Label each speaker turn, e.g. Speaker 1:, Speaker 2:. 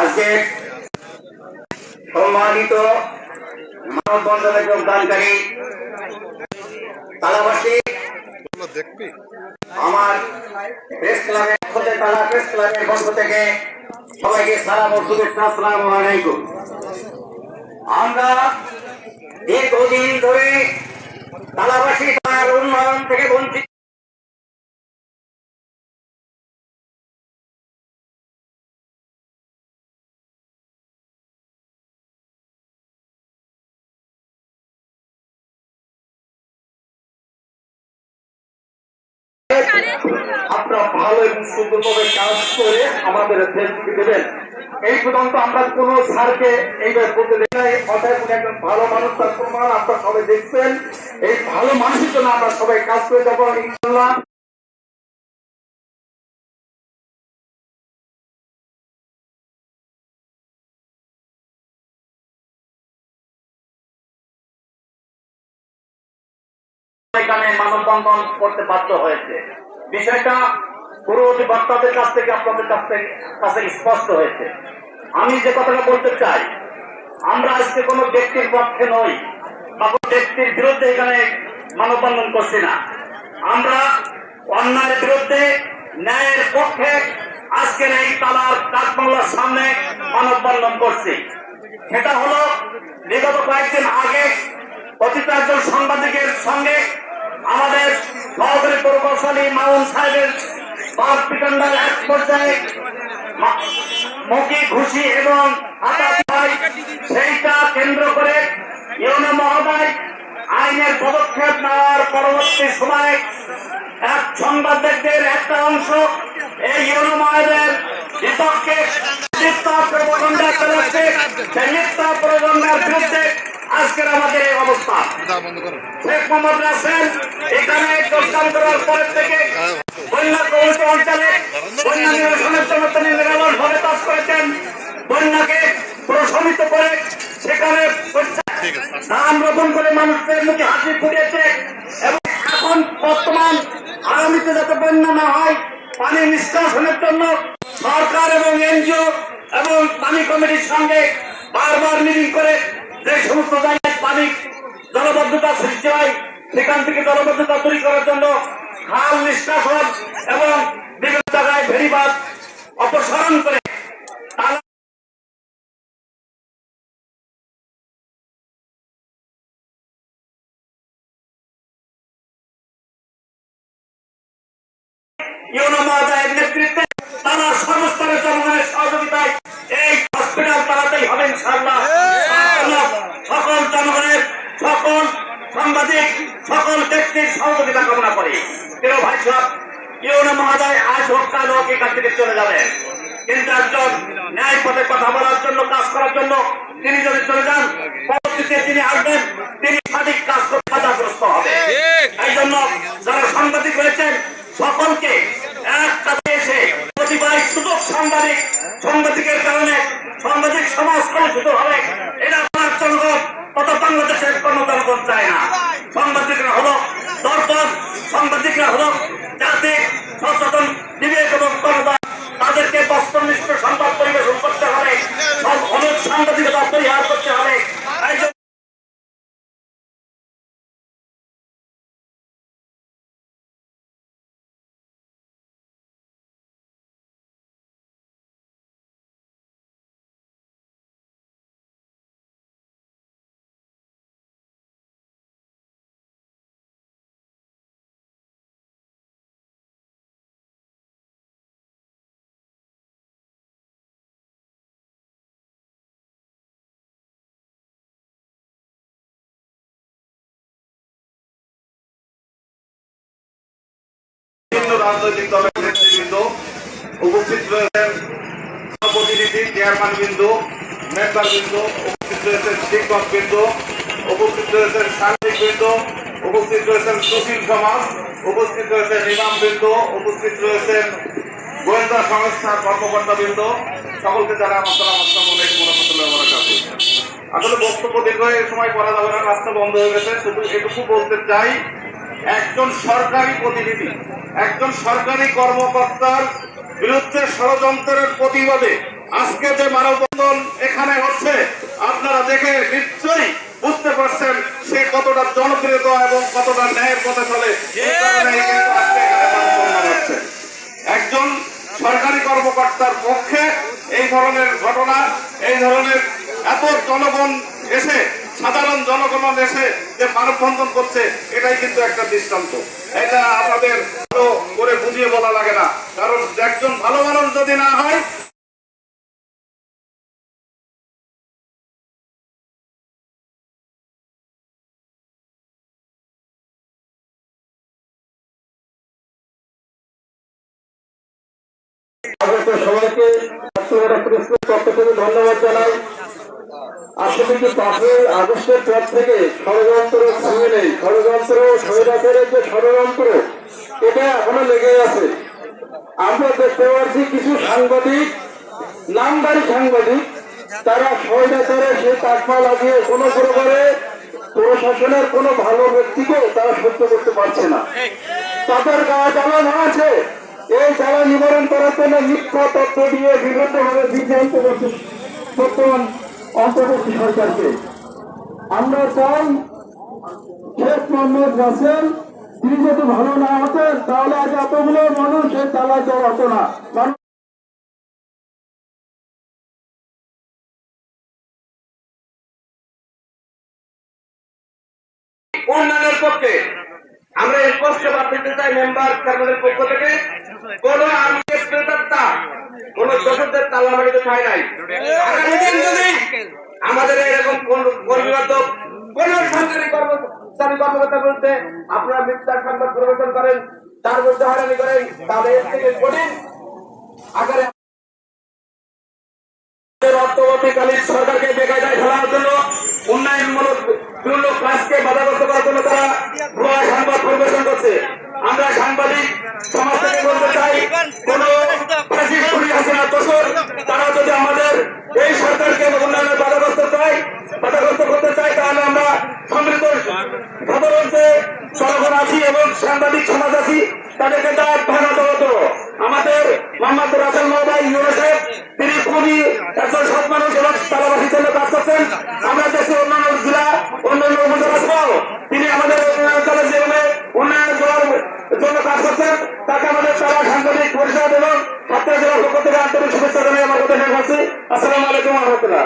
Speaker 1: আজকে সম্মানিত মানববন্ধনে যোগদানকারী তালাবাসী, আমার প্রেস ক্লাবের থেকে তালা প্রেস ক্লাবের পক্ষ থেকে সবাইকে সালাম ও শুভেচ্ছা, আসসালাম আলাইকুম। আমরা দীর্ঘদিন ধরে তালাবাসী তার উন্নয়ন থেকে বঞ্চিত
Speaker 2: আপনারা ভালো এবং সুন্দরভাবে কাজ করে আমাদের দেশকে দেবেন। এই পর্যন্ত আমরা কোন স্যারকে এইভাবে বলতে দেখি নাই। অতএব উনি একজন ভালো মানুষ, তার প্রমাণ আপনারা সবাই দেখছেন। এই ভালো মানুষের জন্য আমরা সবাই কাজ করে যাব ইনশাল্লাহ
Speaker 1: এখানে মানববন্ধন করতে বাধ্য হয়েছে। বিষয়টা পূর্ববর্তী বক্তাদের কাছ থেকে, আপনাদের কাছ থেকে, কাছে স্পষ্ট হয়েছে। আমি যে কথাটা বলতে চাই, আমরা আজকে কোনো ব্যক্তির পক্ষে নই, বা কোনো ব্যক্তির বিরুদ্ধে এখানে মানববন্ধন করছি না। আমরা অন্যায়ের বিরুদ্ধে, ন্যায়ের পক্ষে আজকের এই তালার কাঠবাংলার সামনে মানববন্ধন করছি। সেটা হলো, বিগত কয়েকদিন আগে কথিত একজন সাংবাদিকের সঙ্গে আমাদের সহকারী প্রকৌশলী মাউন সাহেবের বাদ পিটন্ডার এক পর্যায়ে মুখী ঘুষি এবং সেইটা কেন্দ্র করে ইউনো মহোদয় আইনের পদক্ষেপ নেওয়ার পরবর্তী সময়ে এক সাংবাদিকদের একটা অংশ এই ইউনো মহোদয়ের বিপক্ষে মিথ্যা প্রবন্ধা চালাচ্ছে সেই মিথ্যা বিরুদ্ধে আজকের আমাদের এই অবস্থা। শেখ মোহাম্মদ রাসেল এখানে যোগদান করার পর থেকে বন্যা কবলিত অঞ্চলে বন্যা নিরসনের জন্য তিনি নিরালস ভাবে কাজ করেছেন। বন্যাকে প্রশমিত করে সেখানে ধান রোপণ করে মানুষের মুখে হাসি ফুটিয়েছে এবং এখন বর্তমান আগামীতে যাতে বন্যা না হয় পানি নিষ্কাশনের জন্য সরকার এবং এনজিও এবং পানি কমিটির সঙ্গে বারবার মিটিং করে যে সমস্ত জায়গায় পানি জলবদ্ধতা সৃষ্টি হয়, সেখান থেকে জলবদ্ধতা তৈরি করার জন্য খাল নিষ্কাশন এবং বিভিন্ন জায়গায় ভেরিবাদ অপসারণ করে নেতৃত্বে তারা সর্বস্তরের জনগণের সহযোগিতায় এই হসপিটাল তাড়াতাড়ি হবে ইনশাআল্লাহ সকল জনগণের সকল সাংবাদিক সকল ব্যক্তির সহযোগিতা কামনা করি। কেউ ভাই সাহেব না মহাদায় আজ হোক কাল হোক এখান থেকে চলে যাবেন। কিন্তু একজন ন্যায় পথে কথা বলার জন্য কাজ করার জন্য তিনি যদি চলে যান পরবর্তীতে তিনি আসবেন তিনি সঠিক কাজ করতে বাধাগ্রস্ত হবে এই জন্য যারা সাংবাদিক রয়েছেন সকলকে এক কাছে এসে প্রতিবাদ সুযোগ সাংবাদিক সাংবাদিকের কারণে সাংবাদিক সমাজ কলুষিত হবে এটা আপনার জনগণ কত বাংলাদেশের কোনো জনগণ চায় না সাংবাদিকরা হলো দর্পণ সাংবাদিকরা হলো যাতে সচেতন বিবেক
Speaker 2: রাজনৈতিক দলের নেতৃবৃন্দ উপস্থিত রয়েছেন প্রতিনিধি চেয়ারম্যান বিন্দু মেম্বার বিন্দু, উপস্থিত রয়েছেন শিক্ষক বিন্দু, উপস্থিত রয়েছেন সাংবাদিক বিন্দু, উপস্থিত রয়েছেন সুশীল সমাজ, উপস্থিত রয়েছেন ইমাম বিন্দু, উপস্থিত রয়েছেন গোয়েন্দা সংস্থার কর্মকর্তা বৃন্দ। সকলকে যারা আসলে বক্তব্য দীর্ঘ এই সময় করা যাবে না, রাস্তা বন্ধ হয়ে গেছে, শুধু এটুকু বলতে চাই একজন সরকারি প্রতিনিধি একজন সরকারি কর্মকর্তার বিরুদ্ধে ষড়যন্ত্রের প্রতিবাদে আজকে যে মানববন্ধন এখানে হচ্ছে আপনারা দেখে নিশ্চয়ই বুঝতে পারছেন সে কতটা জনপ্রিয়তা এবং কতটা ন্যায়ের পথে চলে। একজন সরকারি কর্মকর্তার পক্ষে এই ধরনের ঘটনা এই ধরনের এত জনগণ এসে সাধারণ জনগণ এসে যে মানববন্ধন করছে, এটাই কিন্তু একটা দৃষ্টান্ত। এটা আমাদের ভালো করে বুঝিয়ে বলা লাগে না। কারণ একজন ভালো মানুষ যদি না হয়
Speaker 3: আসলে কি পাঁচই আগস্টের পর থেকে ষড়যন্ত্র নেই। ষড়যন্ত্র স্বৈরাচারের যে ষড়যন্ত্র, এটা এখনও লেগে আছে। আমরা দেখতে পাচ্ছি কিছু সাংবাদিক, নামদারি সাংবাদিক, তারা স্বৈরাচারে সে তাকমা লাগিয়ে প্রকারে প্রশাসনের কোনো ভালো ব্যক্তিকে তারা সহ্য করতে পারছে না। তাদের গায়ে জ্বালানো আছে, এই জ্বালা নিবারণ করার জন্য মিথ্যা তথ্য দিয়ে বিভিন্নভাবে করছে বর্তমান অন্তর্বর্তী সরকারকে। আমরা চাই শেখ মোহাম্মদ রাসেল তিনি যদি ভালো না হতেন, তাহলে আজ এতগুলো মানুষ এই জ্বালা জ্বর হতো না।
Speaker 1: উন্নয়নের পক্ষে আমরা স্পষ্ট বাদ দিতে চাই মেম্বার চেয়ারম্যানের পক্ষ থেকে। কোন আমি প্রেতাত্মা কোন নাই। আমাদের এরকম কোন সরকারি কর্মচারী কর্মকর্তা বলতে আপনারা সংবাদ পরিবেশন করেন, তার মধ্যে হয়রানি করেন, তাহলে এর থেকে কঠিন। আকারে সরকারকে বেকায়দায় ফেলার জন্য উন্নয়নমূলক বিভিন্ন কাজকে করার জন্য তারা ভুয়া সংবাদ পরিবেশন করছে আমরা সাংবাদিক সমাজ থেকে বলতে চাই কোন ফ্যাসিস্ট খুনি হাসিনা দোষর তারা যদি আমাদের এই সরকারকে উন্নয়নের বাধাগ্রস্ত চাই বাধাগ্রস্ত করতে চাই তাহলে আমরা যে জনগণ আছি এবং সাংবাদিক সমাজ আছি তাদেরকে তার ভাঙা দেওয়া আমাদের মোহাম্মদ রাসেল মহোদয় ইউনিসেফ তিনি খুবই একজন সৎ মানুষ এবং তালাবাসীর জন্য কাজ করছেন। আমরা দেশে অন্যান্য জেলা, অন্যান্য উপজেলা সহ তিনি আমাদের অঞ্চলের জীবনে উন্নয়ন করার জন্য কাজ করছেন, তাকে আমাদের তারা সাংবাদিক পরিষদ এবং ছাত্র জেলার পক্ষ থেকে আন্তরিক শুভেচ্ছা জানাই আমার কথা শেষ আসসালামু আলাইকুম রহমতুল্লাহ।